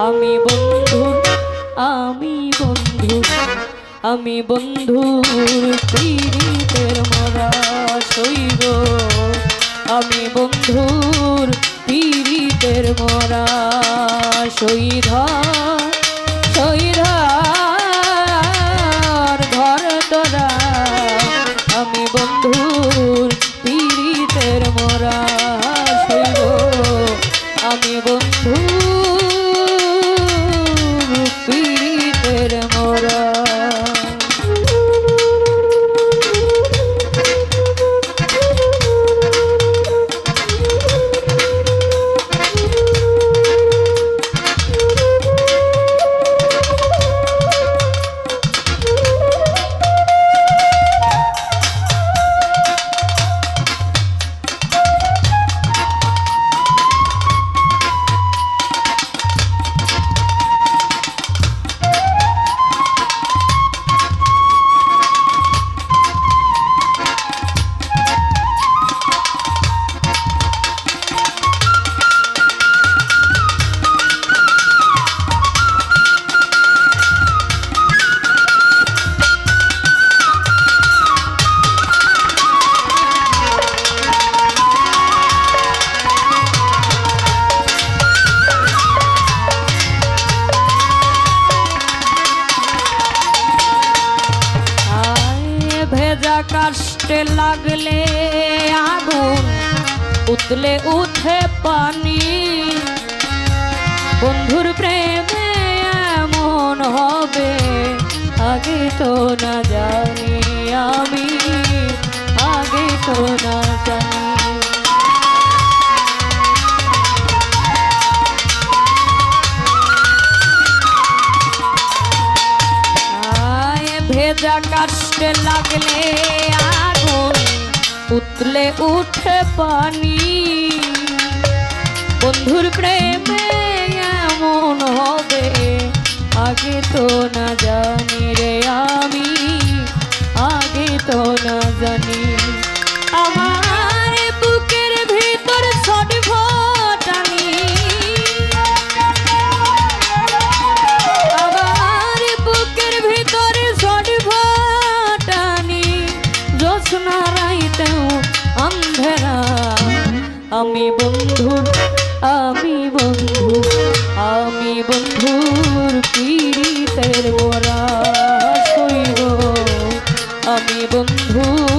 আমি বন্ধু আমি বন্ধু আমি বন্ধুর পীড়িতের মরা শৈব আমি বন্ধুর পীড়িতের মরা শৈধা কাষ্টে লাগলে আগুন, উতলে উঠে পানি। বন্ধুর প্রেমে এমন হবে, আগে তো না জানি আমি, আগে তো না জানি। ভেজা কাষ্টে লাগলে উতলে উঠে পানি। বন্ধুর প্রেমে এমন হবে আগে তো না অন্ধেরা আমি বন্ধুর আমি বন্ধু আমি বন্ধুর পীড়িতের মোরা আমি বন্ধুর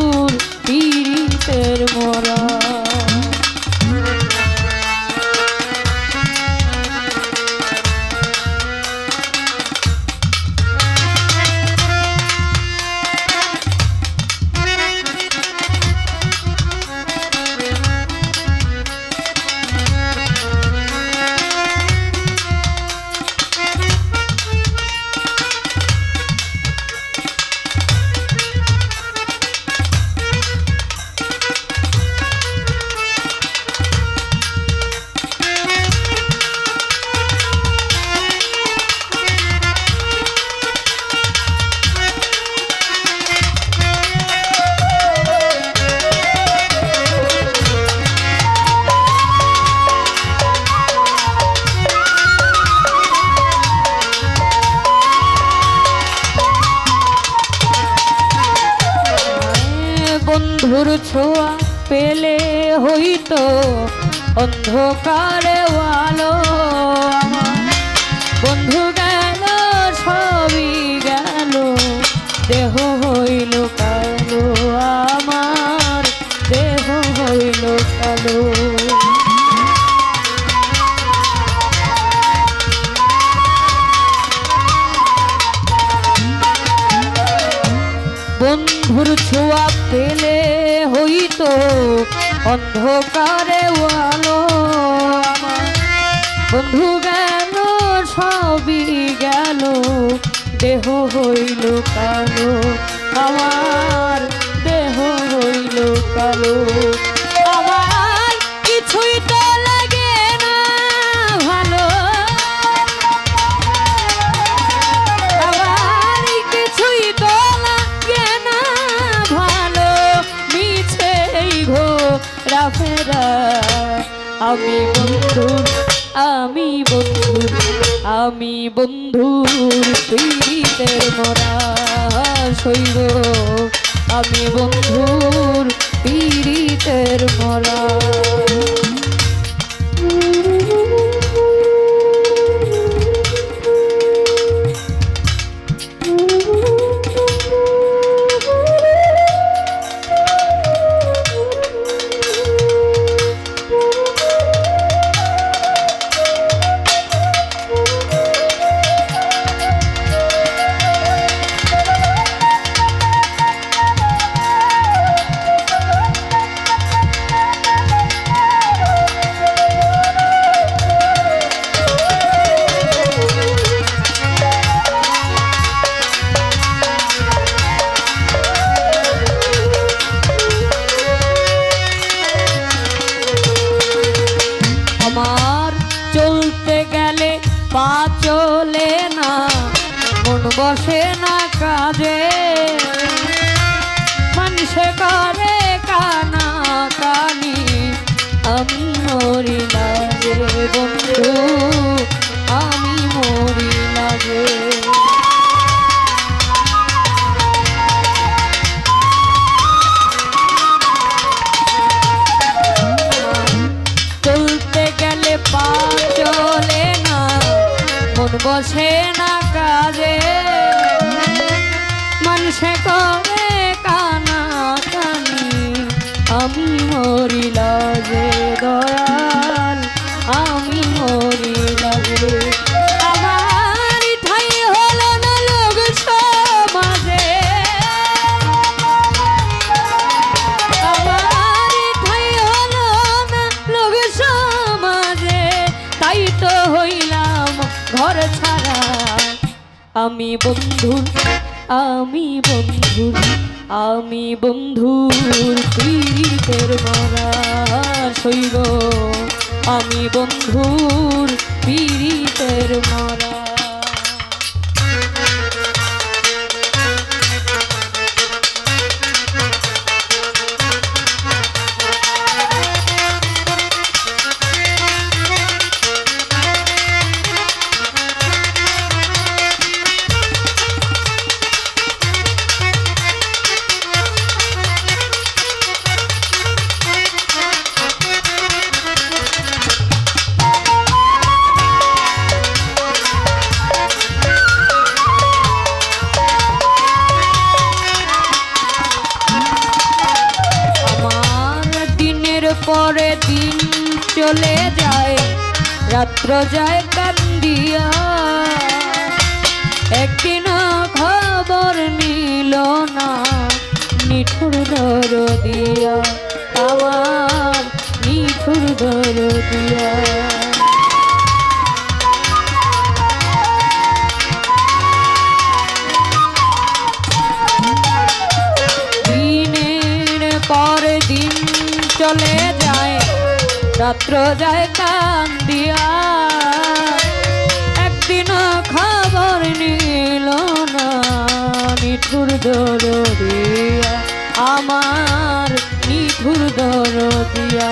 ছোঁয়া পেলে হইতো অন্ধকারে আমার। বন্ধু গেল সবই গেল দেহ হইল কালো। বন্ধু গেল, সবই গেল, দেহ হইল কালো, আমার দেহ হইল কালো। আমার কিছুই তো লাগে না ভালো। আমার কিছুই তো লাগে না ভালো। মিছেই ঘোরা ফেরা, আমি বন্ধুর আমি বন্ধু আমি বন্ধুর পীড়িতের মরা শৈব আমি বন্ধুর পীড়িতের মরা। বসে না কাজে। মানুষে করে কানা কানি। আমি মরি না বন্ধু। আমি বন্ধুর আমি বন্ধুর আমি বন্ধুর প্রীতের মারা শৈব আমি বন্ধুর পীড়িতের মরা চলে যায়, রাত্র যায় কান্দিয়া। একদিন খবর নিল না, নিঠুর ধর দিয়া আমার নিঠুর ধর দিয়া চলে যায় রাত্র যায় কান্দিয়া একদিন খবর নিল না নিঠুর দরদিয়া আমার নিঠুর দরদিয়া।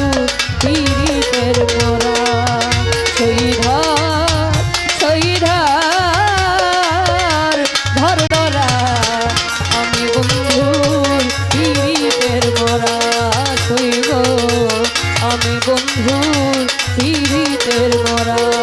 আমি বন্ধুর পীড়িতের মরা